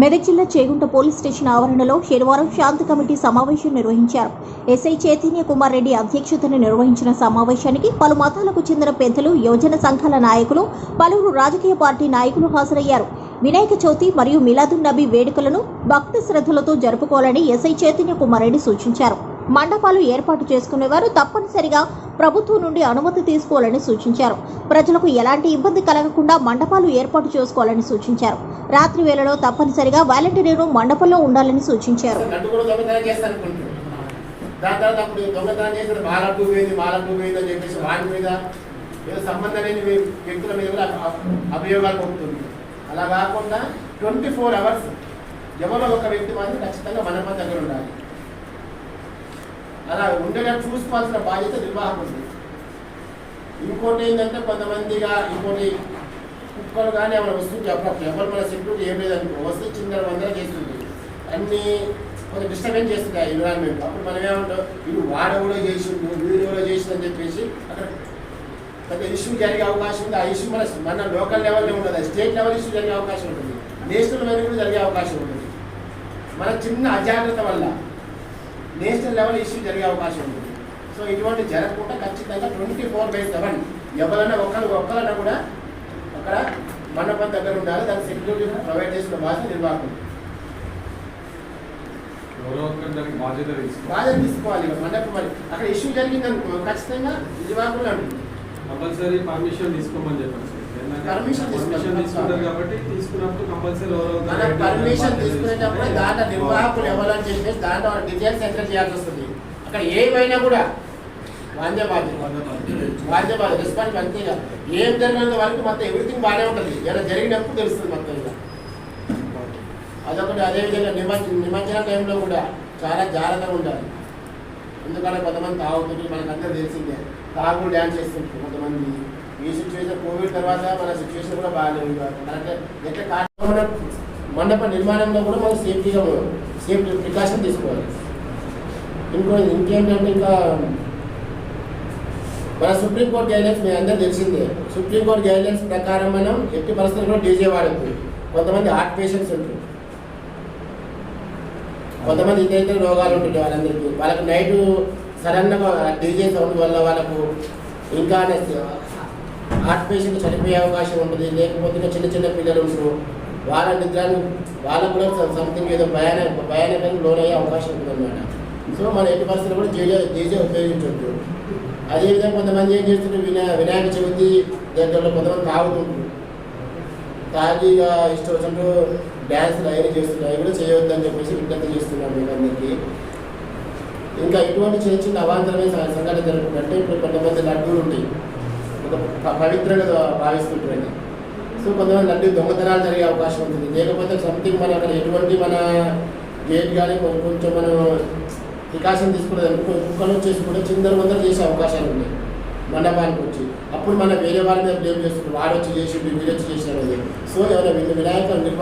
మెదక్ జిల్లా Chegunta police station ఆవరణలో శనివారం శాంతి కమిటీ సమావేశం నిర్వహించారు. ఎస్ఐ చైతన్య కుమార్ రెడ్డి అధ్యక్షతన నిర్వహించిన సమావేశానికి పలు మతాలకు చెందిన పెద్దలు యోజన సంఘాల నాయకులు పలువురు రాజకీయ పార్టీ నాయకులు హాజరయ్యారు. వినాయక చవితి మరియు మిలాదున్ నబీ వేడుకలను భక్తి శ్రద్ధలతో జరుపుకోవాలని ఎస్ఐ చైతన్య కుమార్ రెడ్డి సూచించారు. మండపాలు ఏర్పాటు చేసుకునేవారు. తప్పనిసరిగా ప్రభుత్వం నుండి అనుమతి తీసుకోవాలని సూచించారు. ప్రజలకు ఎలాంటి ఇబ్బంది కలగకుండా మండపాలు ఏర్పాటు చేసుకోవాలని సూచించారు. రాత్రి వేళలో తప్పనిసరిగా వాలంటీర్లు మండపంలో ఉండాలని సూచించారు. దాని తర్వాత అప్పుడు దొంగతనం చేసిన పోయింది పోయింది అని చెప్పేసి వాడి మీద ఏదో సంబంధం లేని వ్యక్తుల మీద కూడా అభియోగాలు అలా కాకుండా ట్వంటీ ఫోర్ అవర్స్ ఎవరో ఒక వ్యక్తి మాత్రం ఖచ్చితంగా మండపం దగ్గర ఉండాలి. అలా ఉండేటట్టు చూసుకోవాల్సిన బాధ్యత నిర్వాహకుడు ఇంకోటి ఏంటంటే కొంతమందిగా ఇంకోటి కుక్కలు కానీ ఏమైనా వస్తుంది అప్పుడప్పుడు ఎవరు మన సెక్యూరిటీ ఏం లేదనుకో వస్తే చిన్న వందల చేస్తుంది. అన్నీ కొంచెం డిస్టర్బెన్స్ చేస్తుంది ఆ ఎన్విరాన్మెంట్ అప్పుడు మనం ఏమంటాం? వీడు వాడెవడో చేసిండు వీడు కూడా చేసిండు అని చెప్పేసి అక్కడ పెద్ద ఇష్యూ జరిగే అవకాశం ఉంది. ఆ ఇష్యూ మన మన లోకల్ లెవెల్లో ఉండదు. స్టేట్ లెవెల్ ఇష్యూ జరిగే అవకాశం ఉంటుంది. నేషనల్ లెవెల్ కూడా జరిగే అవకాశం ఉంటుంది. మన చిన్న అజాగ్రత్త వల్ల నేషనల్ లెవెల్ ఇష్యూ జరిగే అవకాశం ఉంటుంది సో ఇటువంటి జరగకుండా ఖచ్చితంగా ట్వంటీ ఫోర్ బై సెవెన్ ఎవరైనా ఒకరు ఒక్కరైనా కూడా అక్కడ మండపం దగ్గర ఉండాలి. దాని సెక్యూరిటీ ప్రొవైడ్ చేసిన బాధ్యత నిర్వాహకులు. బాధ్యత తీసుకోవాలి మండపం మరి. అక్కడ ఇష్యూ జరిగింది అనుకో ఖచ్చితంగా నిర్వాహకులు ఉంటుంది కంపల్సరీ పర్మిషన్ తీసుకోమని చెప్పండి తీసుకుంటారు కాబట్టి తీసుకున్నప్పుడు కంపల్సరీ మన పర్మిషన్ తీసుకునేటప్పుడు దాంట్లో నిర్వాహకులు ఎవరని చెప్పేసి దాంట్లో డీటెయిల్స్ ఎంటర్ చేయాల్సి వస్తుంది. అక్కడ ఏమైనా కూడా వాందే బాధ్యత. వాందే బాధ్యత రెస్పాన్స్ అంతేగా ఏం జరిగినంత వరకు మొత్తం ఎవ్రీథింగ్ బాగానే ఉంటుంది. ఏదైనా జరిగినప్పుడు తెలుస్తుంది మొత్తం ఇక అదొకటి అదేవిధంగా నిమజ్జ నిమజ్జన టైంలో కూడా చాలా జాగ్రత్తగా ఉండాలి. ఎందుకంటే కొంతమంది తాగుతుంది మనకు అందరూ తెలిసిందే. తాగుడు డ్యాన్స్ చేస్తుంటారు కొంతమంది. ఈ సిచ్యువేషన్ కోవిడ్ తర్వాత మన సిచ్యువేషన్ కూడా బాగాలేదు కరెక్ట్ ఎట్లా కాకుండా మండప నిర్మాణంలో కూడా మనం సేఫ్టీగా సేఫ్టీ ప్రికాషన్ తీసుకోవాలి. ఇంకో ఇంకేంటంటే ఇంకా మన సుప్రీంకోర్టు గైడ్లైన్స్ మీ అందరూ తెలిసిందే. సుప్రీంకోర్టు గైడ్లైన్స్ ప్రకారం మనం ఎట్టి పరిస్థితుల్లో డీజే వాడద్దు. కొంతమంది హార్ట్ పేషెంట్స్ ఉంటారు. కొంతమంది ఇతర రోగాలు ఉంటాయి వాళ్ళందరికీ. వాళ్ళకి నైట్ సడన్గా డీజే సౌండ్ వల్ల వాళ్ళకు ఇంకా హార్ట్ పేషెంట్ చనిపోయే అవకాశం ఉంటుంది. లేకపోతే చిన్న చిన్న పిల్లలు ఉంటారు. వాళ్ళ నిద్రను వాళ్ళకు కూడా సంథింగ్ ఏదో భయాన భయానకంగా లోనయ్యే అవకాశం ఉంటుంది అనమాట సో మన ఎట్టి పరిస్థితులు కూడా డీజే జీజే ఉపయోగించవద్దు అదేవిధంగా కొంతమంది ఏం చేస్తుంటారు వినా వినాయక చవితి దగ్గరలో కొంతమంది తాగుతుంటారు తాజీగా ఇష్టం వచ్చినట్టు డ్యాన్స్లు అవి చేస్తున్నారు అవి కూడా చేయవద్దని చెప్పేసి విజ్ఞప్తి చేస్తున్నాం మీకు అందరికీ. ఇంకా ఇటువంటి చిన్న చిన్న అవాంతరమైన సంఘటన జరుగుతుందంటే ఇప్పుడు కొంతమంది లడ్డూలు ఉంటాయి. పవిత్రంగా భావిస్తుంటారండి. సో కొంతమంది లడ్డు దొంగతనాలు జరిగే అవకాశం ఉంటుంది. లేకపోతే సంథింగ్ మన అక్కడ ఎటువంటి మన గేట్ కానీ కొంచెం మనం ప్రికాషన్ తీసుకునేది కుక్కలు వచ్చేసి కూడా చిందర వందర చేసే అవకాశాలు ఉన్నాయి. మండపానికి వచ్చి. అప్పుడు మనం వేరే వారి మీద బ్లేమ్ చేస్తున్నాం వాడు వచ్చి చేసి వీడొచ్చి వచ్చి సో ఎవరైనా వినాయక నిర్వహణ